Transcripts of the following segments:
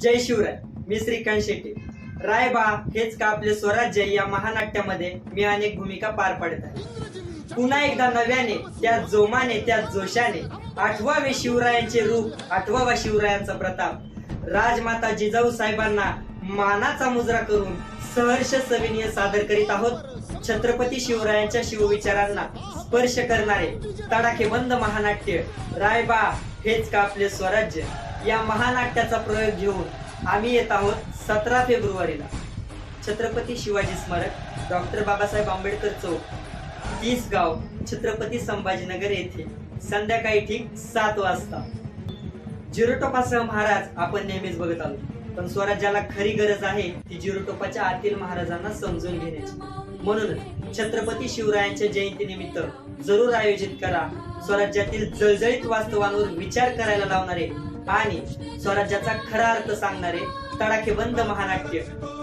जय शिवराय. मी श्रीकांत शेट्टी. रायबा हेच का आपले स्वराज्य या महानाट्यामध्ये मी अनेक भूमिका पार पाडत आहे. पुन्हा एकदा नव्याने त्या जोमाने त्या जोशाने आठवावे शिवरायांचे रूप आठवावा शिवरायांचा प्रताप. राजमाता जिजाऊ साहेबांना मानाचा मुजरा करून सहर्ष सविनय सादर करीत आहोत छत्रपती शिवरायांच्या शिवविचारांना स्पर्श करणारे तडाखेबंद महानाट्य. रायबा हेच का आपले स्वराज्य? या महानाट्याचा प्रयोग घेऊन आम्ही येत आहोत सतरा फेब्रुवारीला. छत्रपती शिवाजी स्मारक डॉक्टर बाबासाहेब आंबेडकर चौक तीस गाव छत्रपती संभाजीनगर येथे संध्याकाळी ठीक सात वाजता. जिरोटोपासह महाराज आपण नेहमीच बघत आलो. पण स्वराज्याला खरी गरज आहे ती जिरोटोपाच्या आतील महाराजांना समजून घेण्याची. म्हणून छत्रपती शिवरायांच्या जयंती निमित्त जरूर आयोजित करा स्वराज्यातील जळजळीत वास्तवांवर विचार करायला लावणारे आणि स्वराज्याचा खरा अर्थ सांगणारे तडाखेबंद महानाट्य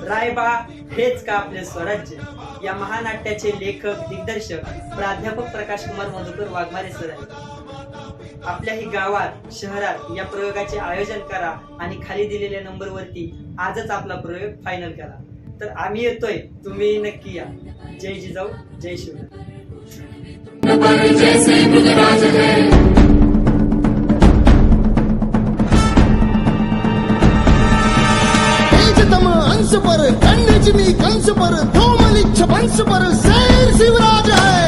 रायबा हेच का आपले स्वराज्य? या महानाट्याचे लेखक दिग्दर्शक प्राध्यापक प्रकाश कुमार मधुकर वाघमारे सर आहेत. आपल्याही गावात शहरात या प्रयोगाचे आयोजन करा आणि खाली दिलेल्या नंबरवरती आजच आपला प्रयोग फायनल करा. तर आम्ही येतोय. तुम्ही नक्की या. जय जिजाऊ जय शिवराय. पर जैसे पर कन्या वंश पर शेर शिवराज है।